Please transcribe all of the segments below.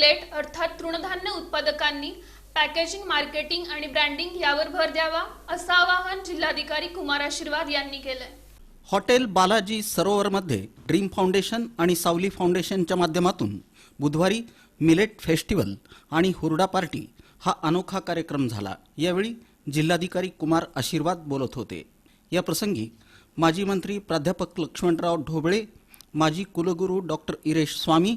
Millet अर्थात तृणधान्य उत्पादकांनी पॅकेजिंग मार्केटिंग आणि ब्रँडिंग यावर भर द्यावा असं आवाहन जिल्हाधिकारी कुमार आशीर्वाद यांनी केलंय. हॉटेल बालाजी सरोवरमध्ये ड्रीम फाउंडेशन आणि सावली फाउंडेशनच्या माध्यमातून बुधवारी मिलेट फेस्टिवल आणि हुरडा पार्टी हा अनोखा कार्यक्रम झाला. यावेळी जिल्हाधिकारी कुमार आशीर्वाद बोलत होते. या प्रसंगी माजी मंत्री प्राध्यापक लक्ष्मणराव ढोबळे माजी कुलगुरू डॉक्टर इरेश स्वामी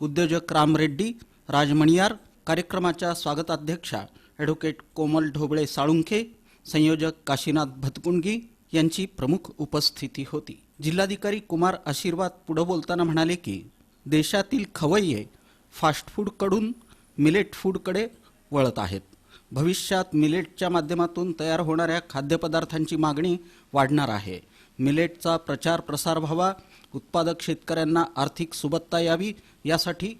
उद्योजक राम रेड्डी राजमणियार कार्यक्रमाच्या स्वागताध्यक्षा ॲडव्होकेट कोमल ढोबळे साळुंखे संयोजक काशीनाथ भतकुंडगी यांची प्रमुख उपस्थिती होती. जिल्हाधिकारी कुमार आशीर्वाद पुढं बोलताना म्हणाले की देशातील खवय्ये फास्ट फूडकडून मिलेट फूडकडे वळत आहेत. भविष्यात मिलेटच्या माध्यमातून तयार होणाऱ्या खाद्यपदार्थांची मागणी वाढणार आहे. मिलेटचा प्रचार प्रसार व्हावा उत्पादक शेतकऱ्यांना आर्थिक सुबत्ता यावी यासाठी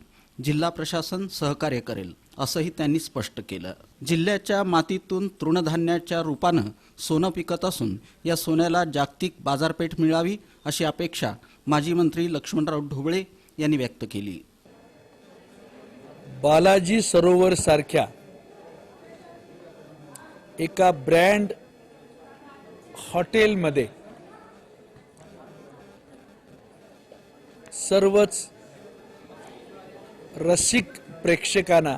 जिल्हा प्रशासन सहकार्य करेल असंही त्यांनी स्पष्ट केलं. जिल्ह्याच्या मातीतून तृणधान्याच्या रूपानं सोनं पिकत असून या सोन्याला जागतिक बाजारपेठ मिळावी अशी अपेक्षा माजी मंत्री लक्ष्मणराव ढोबळे यांनी व्यक्त केली. बालाजी सरोवर सारख्या एका ब्रँड हॉटेलमध्ये सर्वच रसिक प्रेक्षकांना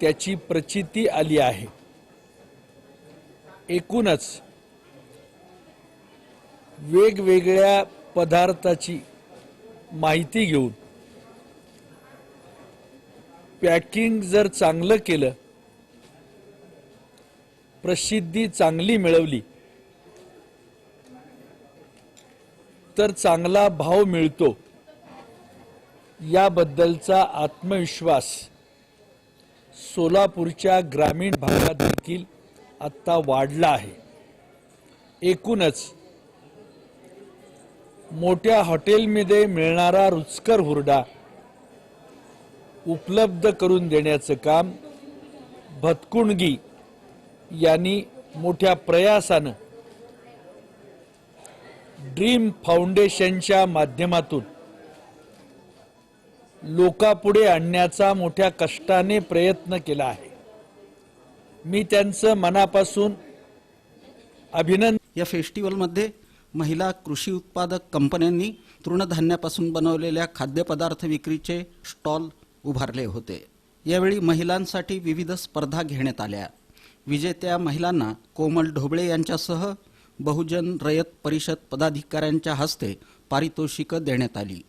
त्याची प्रचिती आली आहे. एकूणच वेगवेगळ्या पदार्थाची माहिती घेऊन पॅकिंग जर चांगलं केलं प्रसिद्धी चांगली मिळवली तर चांगला भाव मिळतो. याबद्दलचा आत्मविश्वास सोलापूरच्या ग्रामीण भागात देखील आत्ता वाढला आहे. एकूणच मोठ्या हॉटेलमध्ये मिळणारा रुचकर हुरडा उपलब्ध करून देण्याचं काम भतकुणगी यांनी मोठ्या प्रयासानं ड्रीम फाउंडेशनच्या माध्यमातून लोकापुढे आणण्याचा मोठ्या कष्टाने प्रयत्न केला आहे. मी त्यांचं मनापासून अभिनंदन या फेस्टिवलमध्ये महिला कृषी उत्पादक कंपन्यांनी तृणधान्यापासून बनवलेल्या खाद्यपदार्थ विक्रीचे स्टॉल उभारले होते. यावेळी महिलांसाठी विविध स्पर्धा घेण्यात आल्या. विजेत्या महिलांना कोमल ढोबळे यांच्यासह बहुजन रयत परिषद पदाधिकाऱ्यांच्या हस्ते पारितोषिकं देण्यात आली.